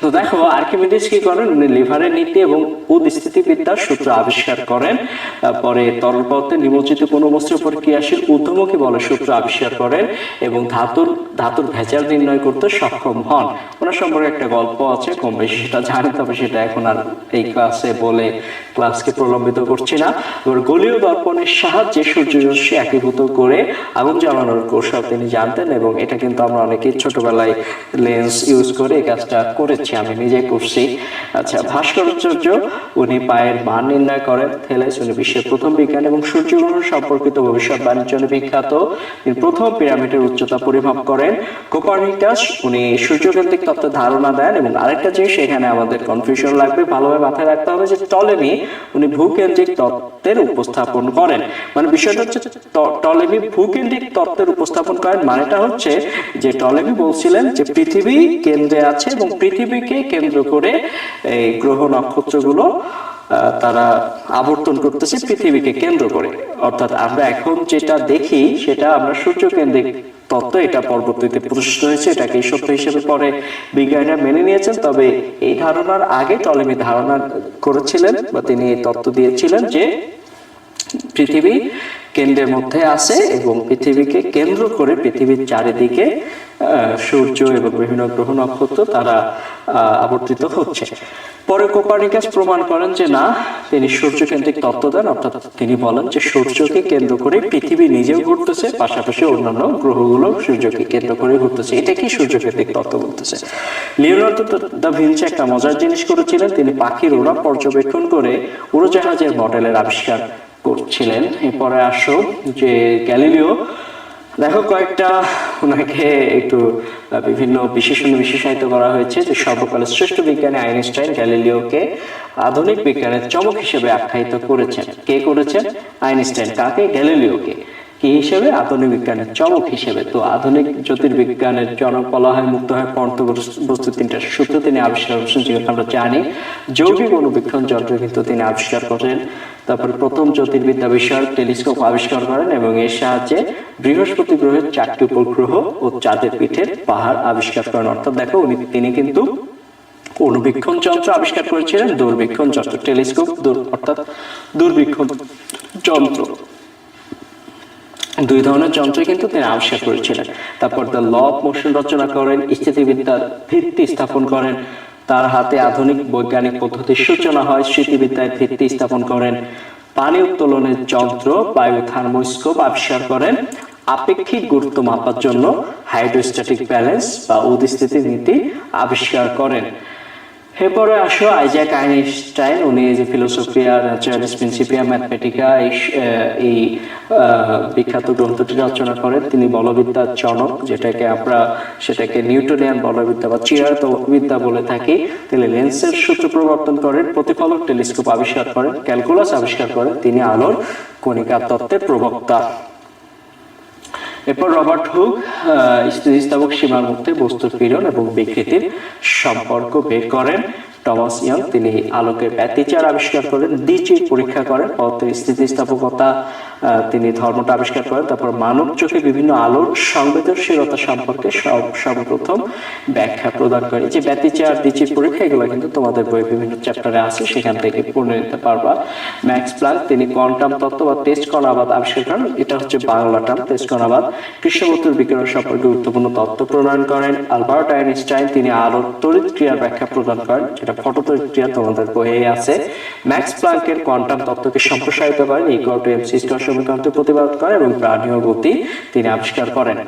তো দেখো আর্কিমিডিস কি করেন? লিভারের নীতি এবং উদস্থিতিবিদ্যার সূত্র আবিষ্কার করেন। পরে তরল পদার্থে নিমজ্জিত কোনো বস্তুর উপর ক্রিয়াশীল ঊর্ধ্বমুখী বলের সূত্র আবিষ্কার করেন এবং ধাতুর ধাতুর ভেজাল নির্ণয় করতে সক্ষম হন। ওনার সম্পর্কে একটা গল্প আছে, কম বেশি সেটা জানেন তবে সেটা এখন আর এই ক্লাসে বলে ক্লাসকে প্রলম্বিত করছি না। এবার গলীয় দর্পণের সাহায্যে সূর্যরশ্মি একীভূত করে আগুন জ্বালানোর কৌশল তিনি জানতেন এবং এটা কিন্তু আমরা অনেকেই ছোটবেলায় লেন্স ইউজ করে এই কাজটা করেছি। আমি নিজে করছি আচ্ছা ভাস্করাচার্য উনি পায়ের মান নির্ণয় করেন থেলেস উনি বিশ্বের প্রথম বিজ্ঞান এবং সূর্যগ্রহণ সম্পর্কিত ভবিষ্যৎবাণীর জন্য বিখ্যাত। তিনি প্রথম পিরামিডের উচ্চতা পরিমাপ করেন। কোপার্নিকাস, উনি সূর্যকেন্দ্রিক তত্ত্বের ধারণা দেন এবং আরেকটা জিনিস এখানে আমাদের কনফিউশন লাগবে, ভালোভাবে মাথায় রাখতে হবে যে টলেমি, উনি ভূকেন্দ্রিক তত্ত্বের উপস্থাপন করেন। মানে বিষয়টা হচ্ছে টলেমি ভূকেন্দ্রিক তত্ত্বের উপস্থাপন করেন, মানেটা হচ্ছে যে টলেমি বলছিলেন যে পৃথিবী কেন্দ্রে আছে এবং পৃথিবীকে কেন্দ্র করে এই গ্রহ নক্ষত্রগুলো তারা আবর্তন করতেছে পৃথিবীকে কেন্দ্র করে। অর্থাৎ আমরা এখন যেটা দেখি, সেটা আমরা সূর্য কেন্দ্রিক তত্ত্ব, এটা পরবর্তীতে প্রতিষ্ঠিত হয়েছে, এটাকে সত্য হিসেবে পরে বিজ্ঞানীরা মেনে নিয়েছেন। তবে এই ধারণার আগে টলেমি ধারণা করেছিলেন বা তিনি এই তত্ত্ব দিয়েছিলেন যে পৃথিবী কেন্দ্রের মধ্যে আছে এবং পৃথিবীকে কেন্দ্র করে পৃথিবীর চারিদিকে সূর্য এবং বিভিন্ন গ্রহ নক্ষত্র তারা আবর্তিত হচ্ছে। পরে কোপার্নিকাস প্রমাণ করেন যে না, তিনি সূর্যকেন্দ্রিক তত্ত্ব দেন, অর্থাৎ তিনি বলেন যে সূর্যকে কেন্দ্র করে পৃথিবী নিজেও ঘুরতেছে, পাশাপাশি অন্যান্য গ্রহগুলো সূর্যকে কেন্দ্র করে ঘুরতেছে। এটা কি সূর্যকেন্দ্রিক তত্ত্ব বলতেছে? লিওনার্দো দা ভিঞ্চি একটা মজার জিনিস করেছিলেন, তিনি পাখির ওরা পর্যবেক্ষণ করে উড়োজাহাজের মডেলের আবিষ্কার করছিলেন। এরপরে আসো যে গ্যালিলিও। দেখো, কয়েকটা ওনাকে একটু বিভিন্ন বিশেষণ বিশেষায়িত করা হয়েছে যে সর্বকালের শ্রেষ্ঠ বিজ্ঞানী আইনস্টাইন গ্যালিলিওকে আধুনিক বিজ্ঞানের চমক হিসেবে আখ্যায়িত করেছেন। কে করেছেন? আইনস্টাইন। কাকে? গ্যালিলিওকে। কি হিসেবে? আধুনিক বিজ্ঞানের চমক হিসেবে। তো আধুনিক জ্যোতির্বিজ্ঞানের জনক বলা হয় মুক্ত হয় পর্ত বস্তু তিনটা সূত্র তিনি আবিষ্কার করেছেন, যেগুলো আমরা জানি। যৌগিক অনুবীক্ষণ যন্ত্র কিন্তু তিনি আবিষ্কার করেন তারপর প্রথম জ্যোতির্বিদ্যা বিষয়ক টেলিস্কোপ আবিষ্কার করেন এবং এর সাহায্যে বৃহস্পতি গ্রহের চারটি উপগ্রহ ও চাঁদের পিঠের পাহাড় আবিষ্কার করেন। অর্থাৎ দেখো, উনি, তিনি কিন্তু অনুবীক্ষণ যন্ত্র আবিষ্কার করেছিলেন, দূরবীক্ষণ যন্ত্র, টেলিস্কোপ অর্থাৎ দূরবীক্ষণ যন্ত্র। দুই ধরনের যন্ত্র কিন্তু তিনি আবিষ্কার করেছিলেন। তারপর দ্য ল অফ মোশন রচনা করেন স্থিতিবিদ্যার ভিত্তি স্থাপন করেন, তার হাতে আধুনিক বৈজ্ঞানিক পদ্ধতির সূচনা হয় স্মৃতিবিদ্যায় ভিত্তি স্থাপন করেন, পানি উত্তোলনের যন্ত্র বায়ু থার্মোস্কোপ আবিষ্কার করেন, আপেক্ষিক গুরুত্ব মাপার জন্য হাইড্রোস্ট্যাটিক ব্যালেন্স বা উদিস্থিতি নীতি আবিষ্কার করেন। এরপরে আসো আইজ্যাক আইনস্টাইন, উনি যে ফিলোসফিয়া ন্যাচারালিস প্রিন্সিপিয়া ম্যাথমেটিকা এই বিখ্যাত গ্রন্থটি রচনা করেন। তিনি বলবিদ্যার জনক, যেটাকে আমরা, সেটাকে নিউটনিয়ান বলবিদ্যা বা চিরায়তবিদ্যা বলে থাকি। তিনি লেন্সের সূত্র প্রবর্তন করেন, প্রতিফলক টেলিস্কোপ আবিষ্কার করেন, ক্যালকুলাস আবিষ্কার করেন। তিনি আলোর কণিকা তত্ত্বের প্রবক্তা। এরপর রবার্ট হুক স্থিতিস্থাপক সীমার মধ্যে বস্তুর পীড়ন এবং বিকৃতির সম্পর্ক বের করেন। টমাস ইয়ং তিনি আলোকের ব্যতিচার আবিষ্কার করেন দ্বিচির পরীক্ষা করেন পদার্থের স্থিতিস্থাপকতা তিনি ধর্মটা আবিষ্কার করেন, তারপর মানব চোখে বিভিন্ন আলোর সংবেদনশীলতা সম্পর্কে সব- সর্বপ্রথম ব্যাখ্যা প্রদান করে যে ব্যতিচার দ্বিচির পরীক্ষা, এগুলো কিন্তু তোমাদের বই বিভিন্ন চ্যাপ্টারে আছে, সেখান থেকে পড়ে নিতে পারবা। ম্যাক্স প্লাঙ্ক, তিনি কোয়ান্টাম তত্ত্ব বা টেস্ট কণাবাদ আবিষ্কার করেন, এটা হচ্ছে বাংলা টার্ম টেস্ট কণাবাদ কৃষ্ণবস্তুর বিকিরণ সম্পর্কে গুরুত্বপূর্ণ তত্ত্ব প্রণয়ন করেন, আলবার্ট আইনস্টাইন, তিনি আলোর তড়িৎ ক্রিয়ার ব্যাখ্যা প্রদান করেন যেটা ফটোতড়িৎ ক্রিয়া তোমাদের বইয়ে আছে। ম্যাক্স প্লাঙ্কের কোয়ান্টাম তত্ত্বকে সম্প্রসারিত করেন ইকুয়াল টু সমীকরণকে প্রতিবাদ করেন এবং প্রাণীয় গতি তিনি আবিষ্কার করেন।